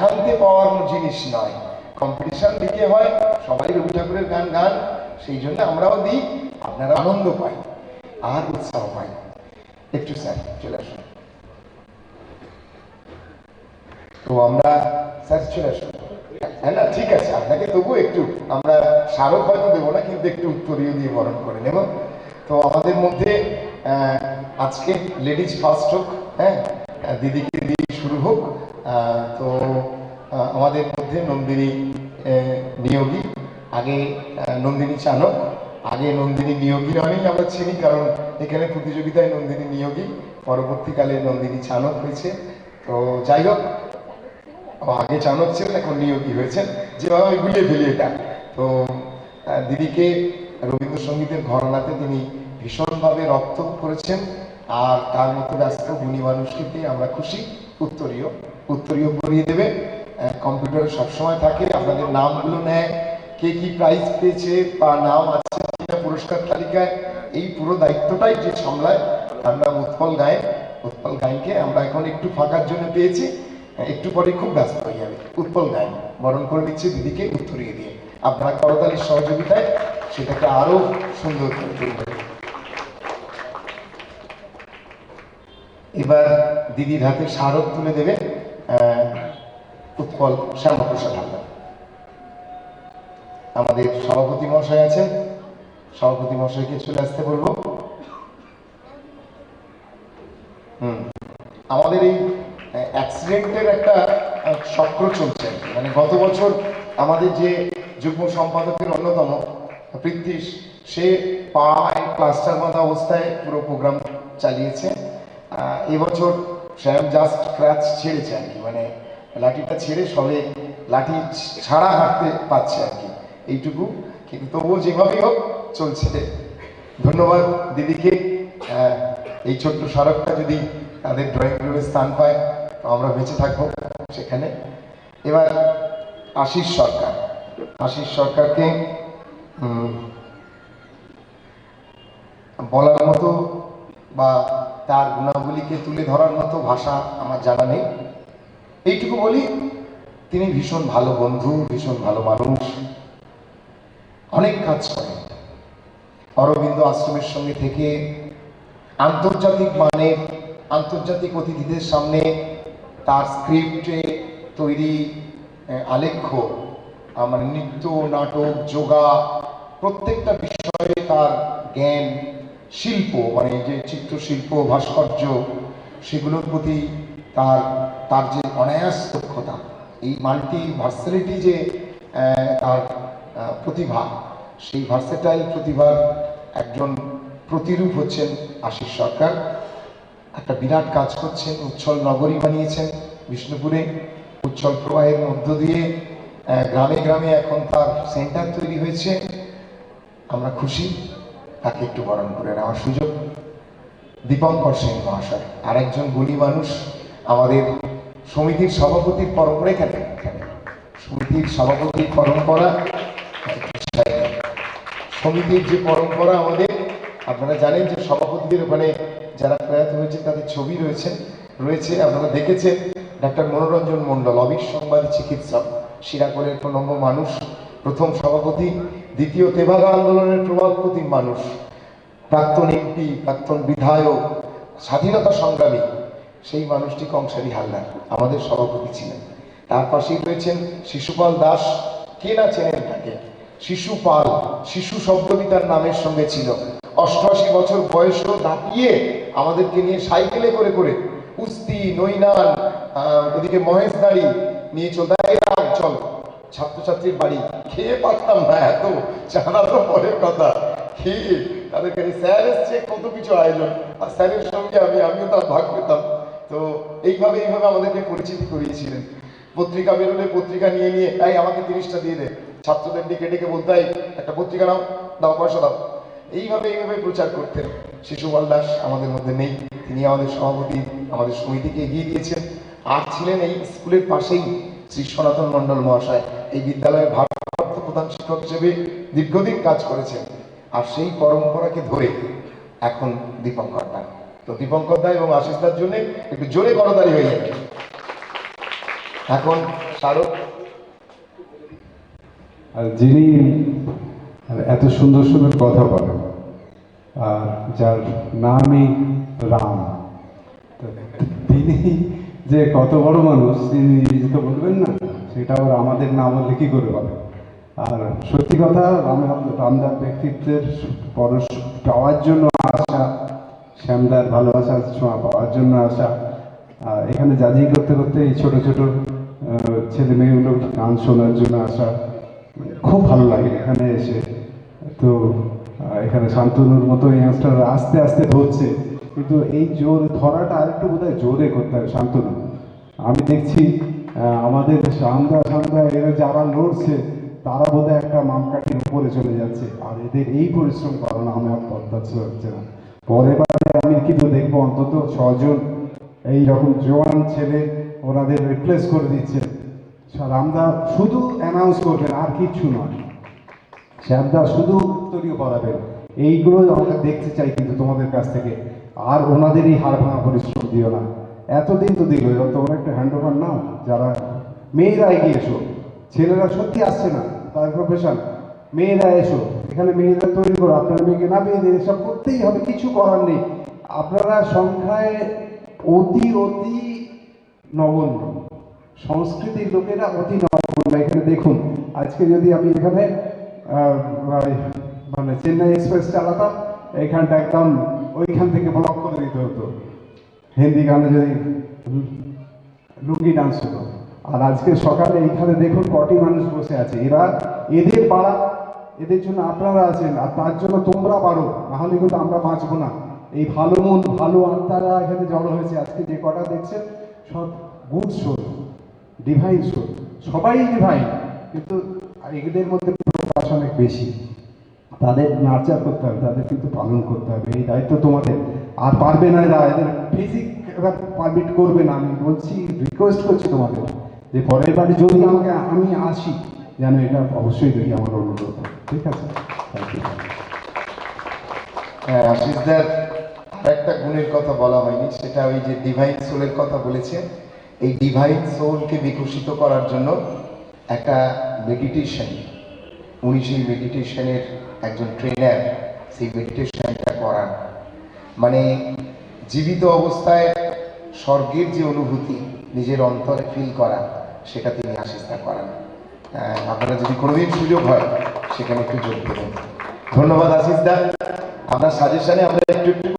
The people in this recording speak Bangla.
একান্তে পাওয়ার জিনিস নয়। কম্পিটিশন দিকে হয়, সবাই রবি ঠাকুরের গান গান, সেই জন্য আমরাও দিই, আপনারা আনন্দ পাই আর উৎসাহ পাই একটু স্যার, চলে আসুন। তো আমরা, স্যার, চলে আসুন। হ্যাঁ না, ঠিক আছে, আপনাকে তবু একটু, আমরা স্মারক হয়তো দেবো না, কিন্তু একটু উত্তরীয় দিয়ে বরণ করে নেব। তো আমাদের মধ্যে আজকে লেডিজ ফার্স্ট হোক হ্যাঁ দিদিকে দিয়ে শুরু হোক আমাদের মধ্যে নন্দিনী নিয়োগী। আগে নন্দিনী চানক আগে নন্দিনী নিয়োগী অনেক আমরা চিনি কারণ এখানে প্রতিযোগিতায় নন্দিনী নিয়োগী, পরবর্তীকালে নন্দিনী চানক হয়েছে। তো যাই হোক আগে চানক ছিলেন, এখন নিয়োগী হয়েছেন। যেভাবে আমি গুলিয়ে ফেলি এটা। তো দিদিকে রবীন্দ্রসঙ্গীতের ঘরানাতে তিনি ভীষণভাবে রক্ত করেছেন। আর তার মতো ব্যস্ত গুণী মানুষকে আমরা খুশি। উত্তরীয়। উত্তরীয় করিয়ে দেবে। কম্পিউটারে সবসময় থাকে। আপনাদের নামগুলো নেয়। কে কি প্রাইজ পেয়েছে বা নাম আছে কিনা পুরস্কার তালিকায়, এই পুরো দায়িত্বটাই যে সামলায়, তার নাম উৎপল গায়েন। উৎপল গায়েনকে আমরা এখন একটু ফাঁকার জন্য পেয়েছি। একটু পরে খুব ব্যস্ত হয়ে যাবে। উৎপল গায়েন, বরণ করে দিচ্ছে দিদিকে উত্তরিয়ে দিয়ে। আপনারা করতালির সহযোগিতায় সেটাকে আরও সুন্দর করে তুলবেন। এবার দিদির হাতে স্মারক তুলে দেবে আহ, উৎপল শ্যামাপ্রসাদ হালদার। আমাদের সভাপতি মহাশয় আছেন। সভাপতি মহাশয়কে চলে আসতে বলব। আমাদের এই অ্যাক্সিডেন্টের একটা চক্র চলছে। মানে গত বছর আমাদের যে যুগ্ম সম্পাদকের অন্যতম পৃথ্বীশ সে পায়ে প্লাস্টার বাঁধা অবস্থায় পুরো প্রোগ্রাম চালিয়েছে। এবছর শ্যাম জাস্ট ক্র্যাচ ছেড়েছে আর কি মানে লাঠিটা ছেড়ে সবে লাঠি ছাড়া হাঁটতে পাচ্ছে আর কি, এইটুকু। কিন্তু তবুও যেভাবেই হোক চলছে। ধন্যবাদ দিদিকে। এই ছোট্ট স্মারকটা যদি তাদের ড্রয়িং রুমে স্থান পায়, তো আমরা বেঁচে থাকব সেখানে। এবার আশিস সরকার। আশিস সরকারকে বলার মতো বা তার গুণাবলীকে তুলে ধরার মতো ভাষা আমার জানা নেই। এইটুকু বলি তিনি ভীষণ ভালো বন্ধু ভীষণ ভালো মানুষ। অনেক কাজ করেন। অরবিন্দ আশ্রমের সঙ্গে থেকে আন্তর্জাতিক মানের আন্তর্জাতিক অতিথিদের সামনে তার স্ক্রিপ্টে তৈরি আলেখ্য আহ, মানে নৃত্য নাটক যোগা প্রত্যেকটা বিষয়ে তার জ্ঞান শিল্প মানে যে চিত্রশিল্প, ভাস্কর্য, সেগুলোর প্রতি তার তার যে অনায়াস দক্ষতা, এই মাল্টি ভার্সালিটি যে তার প্রতিভা, সেই ভার্সেটাইল প্রতিভার একজন প্রতিরূপ হচ্ছেন আশিস সরকার। একটা বিরাট কাজ করছেন, উচ্ছল নগরী বানিয়েছেন বিষ্ণুপুরে, উচ্ছল প্রবাহের মধ্য দিয়ে গ্রামে গ্রামে এখন তার সেন্টার তৈরি হয়েছে। আমরা খুশি। তাকে একটু বরণ করে নেওয়ার সুযোগ। দীপঙ্কর সেন মহাশয়, আরেকজন গুণী মানুষ আমাদের সমিতির সভাপতির পরম্পরা এখানে এখানে সমিতির সভাপতির পরম্পরা সমিতির যে পরম্পরা আমাদের, আপনারা জানেন যে সভাপতিদের ওখানে যারা প্রয়াত হয়েছে তাদের ছবি রয়েছে রয়েছে, আপনারা দেখেছেন। ডাক্তার মনোরঞ্জন মণ্ডল অবিসংবাদী চিকিৎসক, শিরাকলের প্রণম্য মানুষ, প্রথম সভাপতি দ্বিতীয় তেভাগা আন্দোলনের প্রভাবপতি মানুষ, প্রাক্তন এমপি, প্রাক্তন বিধায়ক, স্বাধীনতা সংগ্রামী, সেই মানুষটি কংসারী হালদার, আমাদের সভাপতি ছিলেন। তার পাশেই রয়েছেন শিশুপাল দাস, কে না চেনেন তাকে? শিশুপাল, শিশু শব্দটি তার নামের সঙ্গে ছিল। অষ্টআশি বছর বয়সও দাপিয়ে আমাদেরকে নিয়ে সাইকেলে করে করে কুস্তি, নৈনান ওদিকে মহেশদারি নিয়ে চলতে ছাত্রছাত্রীর বাড়ি। খেয়ে পারতাম না এত? জানা তো পরের কথা। খেয়ে তাদের কাছে স্যার এসছে কত কিছু আয়োজন। আর স্যারের সঙ্গে আমি আমিও তার ভাগ পেতাম। তো এইভাবে এইভাবে আমাদেরকে পরিচিতি করিয়েছিলেন। পত্রিকা বেরোলে পত্রিকা নিয়ে নিয়ে এই আমাকে তিরিশটা দিয়ে দে। ছাত্রদের ডেকে ডেকে বলতে "এই, একটা পত্রিকা নাও দাও পয়সা দাও। এইভাবে এইভাবে প্রচার করতেন। শিশুপাল দাস আমাদের মধ্যে নেই। তিনি আমাদের সভাপতি আমাদের সমিতিকে এগিয়ে দিয়েছেন। আর ছিলেন এই স্কুলের পাশেই। শ্রী সনাতন মণ্ডল মহাশয় এই বিদ্যালয়ের ভারপ্রাপ্ত প্রধান শিক্ষক হিসেবে দীর্ঘদিন কাজ করেছেন। আর সেই পরম্পরাকে ধরে এখন দীপঙ্কর দা। তো দীপঙ্কর দা এবং আশিস দার জন্য একটু জোরে করতালি হয়ে যাবে এখন স্মারক আর যিনি এত সুন্দর সুন্দর কথা বলেন, আর যার নামই রাম তিনি যে কত বড় মানুষ, তিনি নিজে তো বলবেন না, সেটা আবার আমাদের না বললে কি করে হবে? আর সত্যি কথা রাম রামদার ব্যক্তিত্বের পরশ পাওয়ার জন্য আসা শ্যামদার ভালোবাসার ছোঁয়া পাওয়ার জন্য আসা এখানে জাজি করতে করতে এই ছোট ছোট ছেলে মেয়েগুলো গান শোনার জন্য আসা খুব ভালো লাগে এখানে এসে। তো এখানে শান্তনুর মতো ইয়াংস্টার আস্তে আস্তে ধরছে। কিন্তু এই জোর ধরাটা আরেকটু বোধ হয় জোরে করতে হবে শান্তনু আমি দেখছি আমাদের সান্দা সান্দা এরা যারা লড়ছে, তারা বোধহয় একটা মাপকাঠির উপরে চলে যাচ্ছে। আর এদের এই পরিশ্রম করানো আমার পদ্ধতি হচ্ছে না। বারে আমি কিন্তু দেখব? অন্তত ছজন এই রকম জোয়ান ছেলে ওনাদের রিপ্লেস করে দিচ্ছে। রামদা শুধু অ্যানাউন্স করবেন, আর কিচ্ছু নয়। শ্যামদা শুধু উত্তরীয় পড়াবেন। এইগুলো আমরা দেখতে চাই কিন্তু তোমাদের কাছ থেকে। আর ওনাদেরই হাড় ভাঙা পরিশ্রম দিও না। এতদিন তো দিল এবার তোমরা একটা হ্যান্ড ওভার নাও যারা মেয়েরা এগিয়ে এসো। ছেলেরা সত্যি আসছে না তার প্রফেশন মেয়েরা এসো এখানে মেয়েরা তৈরি করো আপনারা মেয়েকে না পেয়ে দিয়ে এসব করতেই হবে কিছু করার নেই। আপনারা সংখ্যায় অতি অতি নগণ্য। সংস্কৃতির লোকেরা অতি নগণ্য। এখানে দেখুন আজকে যদি আমি এখানে আহ, মানে চেন্নাই এক্সপ্রেস চালাতাম এখানটা একদম ওইখান থেকে ব্লক করে দিতে হতো। হিন্দি গানে যদি লুঙ্গি ডান্স হতো। আর আজকে সকালে এইখানে দেখুন কটি মানুষ বসে আছে। এরা এদের পাড়া, এদের জন্য আপনারা আছেন, আর তার জন্য তোমরা পারো নাহলে কিন্তু আমরা বাঁচবো না। এই ভালো মন, ভালো আত্মারা এখানে জড়ো হয়েছে। আজকে যে কটা দেখছেন, সব গুড সোল ডিভাইন সোল সবাই ডিভাইন কিন্তু এদের মধ্যে প্রকাশ অনেক বেশি। তাদের নার্চার করতে হবে, তাদের কিন্তু পালন করতে হবে। এই দায়িত্ব তোমাদের। আর পারবে না এরা, এদের ফিজিক এরা পারমিট করবে না। আমি বলছি রিকোয়েস্ট করছি তোমাদের যে পরের বারে যদি আমাকে, আমি আসি, যেন এটা অবশ্যই দেখি আমার অনুরোধ ঠিক আছে? হ্যাঁ একটা গুণের কথা বলা হয়নি, সেটা ওই যে ডিভাইন সোলের কথা বলেছে। এই ডিভাইন সোলকে বিকশিত করার জন্য একটা মেডিটেশন উনি সেই মেডিটেশনের একজন ট্রেনার সেই মেডিটেশনটা করান। মানে জীবিত অবস্থায় স্বর্গের যে অনুভূতি নিজের অন্তরে ফিল করা, সেটা তিনি আশিস্তা করান। আপনারা যদি কোনোদিন সুযোগ হয়, সেখানে একটু যোগ দেবেন। ধন্যবাদ, আশিস দা। আপনার সাজেশনে আমরা একটু একটু